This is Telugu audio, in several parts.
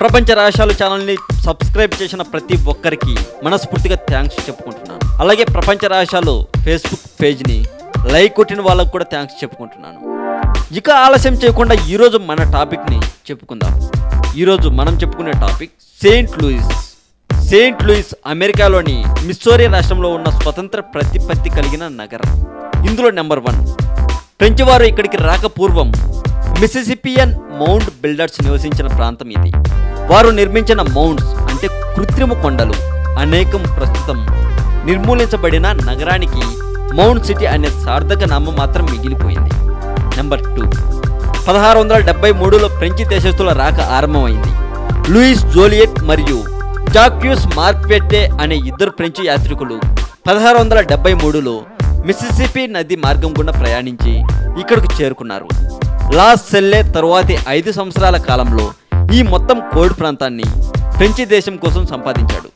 ప్రపంచ రహస్యాలు ఛానల్ని సబ్స్క్రైబ్ చేసిన ప్రతి ఒక్కరికి మనస్ఫూర్తిగా థ్యాంక్స్ చెప్పుకుంటున్నాను. అలాగే ప్రపంచ రహస్యాలు ఫేస్బుక్ పేజ్ని లైక్ కొట్టిన వాళ్ళకు కూడా థ్యాంక్స్ చెప్పుకుంటున్నాను. ఇక ఆలస్యం చేయకుండా ఈరోజు మన టాపిక్ని చెప్పుకుందాం. ఈరోజు మనం చెప్పుకునే topic saint Louis saint Louis అమెరికాలోని మిస్సోరీ రాష్ట్రంలో ఉన్న స్వతంత్ర ప్రతిపత్తి కలిగిన నగరం. ఇందులో నెంబర్ వన్ ఫ్రెంచ్ వారు ఇక్కడికి రాక పూర్వం మిసిసిపియన్ మౌంట్ బిల్డర్స్ నివసించిన ప్రాంతం ఇది. వారు నిర్మించిన మౌంట్స్ అంటే కృత్రిమ కొండలు అనేకం ప్రస్తుతం నిర్మూలించబడిన నగరానికి మౌంట్ సిటీ అనే సార్థక నామం మాత్రం మిగిలిపోయింది. నెంబర్ టూ పదహారు వందల డెబ్బై మూడులో ఫ్రెంచి దేశస్తుల రాక ఆరంభమైంది. లూయిస్ జోలియట్ మరియు జాక్యూస్ మార్క్వెట్టే అనే ఇద్దరు ఫ్రెంచి యాత్రికులు పదహారు వందల డెబ్బై మూడులో మిసిసిపి నది మార్గం గుండా ప్రయాణించి ఇక్కడికి చేరుకున్నారు. లాస్ సెల్లే తరువాతి ఐదు సంవత్సరాల కాలంలో ఈ మొత్తం కోడ్ ప్రాంతాన్ని ఫ్రెంచి దేశం కోసం సంపాదించాడు.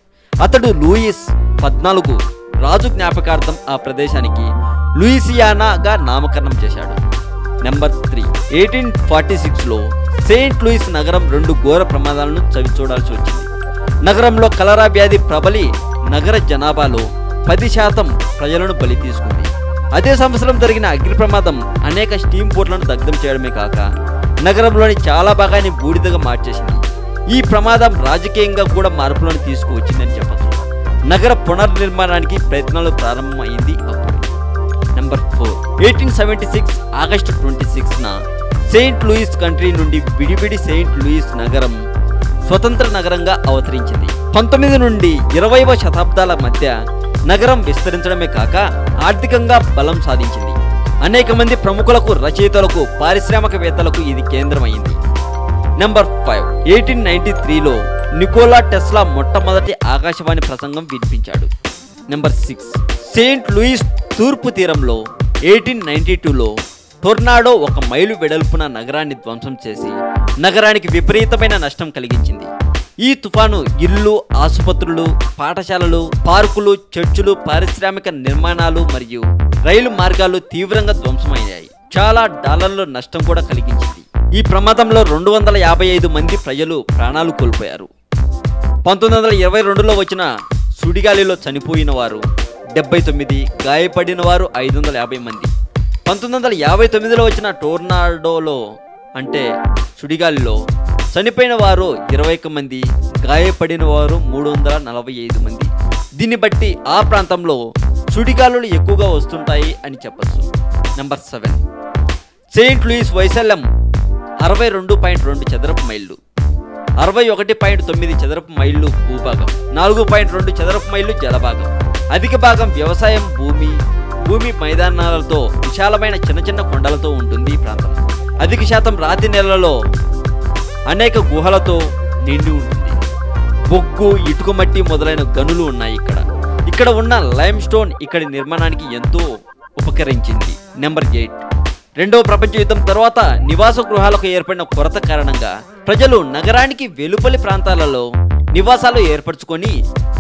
అతడు లూయిస్ పద్నాలుగు రాజు జ్ఞాపకార్థం ఆ ప్రదేశానికి లూయిసియానాగా నామకరణం చేశాడు. Number three. ఎయిటీన్ ఫార్టీ సిక్స్లో సెయింట్ లూయిస్ నగరం రెండు ఘోర ప్రమాదాలను చవి చూడాల్సి వచ్చింది. నగరంలో కలరా వ్యాధి ప్రబలి నగర జనాభాలో పది శాతం ప్రజలను బలి తీసుకుంది. అదే సంవత్సరం జరిగిన అగ్ని ప్రమాదం అనేక స్టీమ్ బోట్లను దగ్ధం చేయడమే కాక నగరంలోని చాలా భాగాన్ని బూడిదగా మార్చేసింది. ఈ ప్రమాదం రాజకీయంగా కూడా మార్పులను తీసుకువచ్చిందని చెప్పచ్చు. నగర పునర్నిర్మాణానికి ప్రయత్నాలు ప్రారంభమైంది అప్పుడు. Number four eighteen seventy six August twenty సిక్స్న Saint Louis country నుండి విడివిడి సెయింట్ లూయిస్ నగరం స్వతంత్ర నగరంగా అవతరించింది. పంతొమ్మిది నుండి ఇరవైవ శతాబ్దాల మధ్య నగరం విస్తరించడమే కాక ఆర్థికంగా బలం సాధించింది. అనేక మంది ప్రముఖులకు రచయితలకు పారిశ్రామికవేత్తలకు ఇది కేంద్రమైంది. నెంబర్ ఫైవ్ ఎయిటీన్ నైన్టీ త్రీలో నికోలా టెస్లా మొట్టమొదటి ఆకాశవాణి ప్రసంగం వినిపించాడు. నెంబర్ సిక్స్ సెయింట్ లూయిస్ తూర్పు తీరంలో ఎయిటీన్ నైన్టీ టూలో టొర్నాడో ఒక మైలు వెడల్పున నగరాన్ని ధ్వంసం చేసి నగరానికి విపరీతమైన నష్టం కలిగించింది. ఈ తుఫాను ఇల్లు ఆసుపత్రులు పాఠశాలలు పార్కులు చర్చులు పారిశ్రామిక నిర్మాణాలు మరియు రైలు మార్గాలు తీవ్రంగా ధ్వంసమయ్యాయి. చాలా డాలర్ల నష్టం కూడా కలిగించింది. ఈ ప్రమాదంలో రెండు వందల యాభై ఐదు మంది ప్రజలు ప్రాణాలు కోల్పోయారు. పంతొమ్మిది వందల ఇరవై రెండులో వచ్చిన సుడిగాలిలో చనిపోయిన వారు డెబ్బై తొమ్మిది గాయపడిన వారు ఐదు వందల యాభై మంది. పంతొమ్మిది వందల యాభై తొమ్మిదిలో వచ్చిన టోర్నాడోలో అంటే సుడిగాలిలో చనిపోయిన వారు ఇరవై ఒక్క మంది గాయపడిన వారు మూడు వందల నలభై ఐదు మంది. దీన్ని బట్టి ఆ ప్రాంతంలో సుడిగాలులు ఎక్కువగా వస్తుంటాయి అని చెప్పచ్చు. నెంబర్ సెవెన్ సెయింట్ లూయిస్ వైశాల్యం అరవై రెండు పాయింట్ రెండు చదరపు మైళ్ళు అరవై ఒకటి పాయింట్ తొమ్మిది చదరపు మైళ్ళు భూభాగం నాలుగు పాయింట్ రెండు చదరపు మైళ్ళు జలభాగం. అధిక భాగం వ్యవసాయం భూమి భూమి మైదానాలతో విశాలమైన చిన్న చిన్న కొండలతో ఉంటుంది ఈ ప్రాంతం. అధిక శాతం రాతి నెలలలో అనేక గుహలతో నిండి ఉంటుంది. బొగ్గు ఇటుక మట్టి మొదలైన గనులు ఉన్నాయి ఇక్కడ. ఇక్కడ ఉన్న లైమ్ స్టోన్ ఇక్కడి నిర్మాణానికి ఎంతో ఉపకరించింది. Number eight. రెండవ ప్రపంచ యుద్ధం తర్వాత నివాస గృహాలకు ఏర్పడిన కొరత కారణంగా ప్రజలు నగరానికి వెలుపలి ప్రాంతాలలో నివాసాలు ఏర్పరచుకొని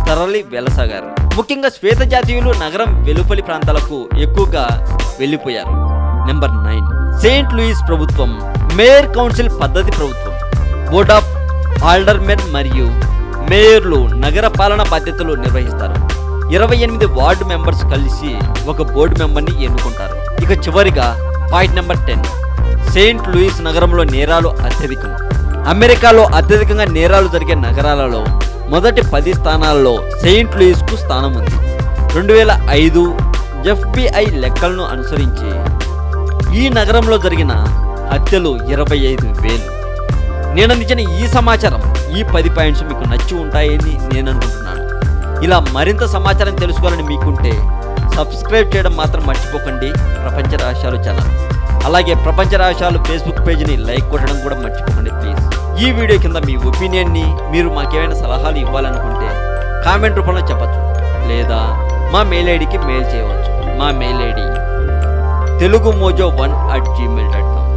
తరలి వెలసాగారు ముఖ్యంగా శ్వేత జాతీయులు నగరం వెలుపలి ప్రాంతాలకు ఎక్కువగా వెళ్ళిపోయారు. Number nine. సెయింట్ లూయిస్ ప్రభుత్వం మేయర్ కౌన్సిల్ పద్ధతి ప్రభుత్వం బోర్డ్ ఆఫ్ ఆల్డర్మెన్ మరియు మేయర్లు నగర పాలన బాధ్యతలు నిర్వహిస్తారు. ఇరవై ఎనిమిది వార్డు మెంబర్స్ కలిసి ఒక బోర్డు మెంబర్ని ఎన్నుకుంటారు. ఇక చివరిగా point number ten. Saint Louis నగరంలో నేరాలు అత్యధికం. అమెరికాలో అత్యధికంగా నేరాలు జరిగే నగరాలలో మొదటి పది స్థానాల్లో సెయింట్ లూయిస్కు స్థానం ఉంది. రెండు వేల ఐదు ఎఫ్బిఐ లెక్కలను అనుసరించి ఈ నగరంలో జరిగిన హత్యలు ఇరవై ఐదు వేలు. నేను అందించిన ఈ సమాచారం ఈ పది పాయింట్స్ మీకు నచ్చి ఉంటాయని నేను అనుకుంటున్నాను. ఇలా మరింత సమాచారం తెలుసుకోవాలని మీకుంటే సబ్స్క్రైబ్ చేయడం మాత్రం మర్చిపోకండి. ప్రపంచ రహస్యాలు ఛానల్. అలాగే ప్రపంచ రహస్యాలు ఫేస్బుక్ పేజ్ని లైక్ కొట్టడం కూడా మర్చిపోకండి ప్లీజ్. ఈ వీడియో కింద మీ ఒపీనియన్ని మీరు మాకేమైనా సలహాలు ఇవ్వాలనుకుంటే కామెంట్ రూపంలో చెప్పచ్చు. లేదా మా మెయిల్ ఐడికి మెయిల్ చేయవచ్చు. మా mail ID Telugu Mojo one at Gmail dot com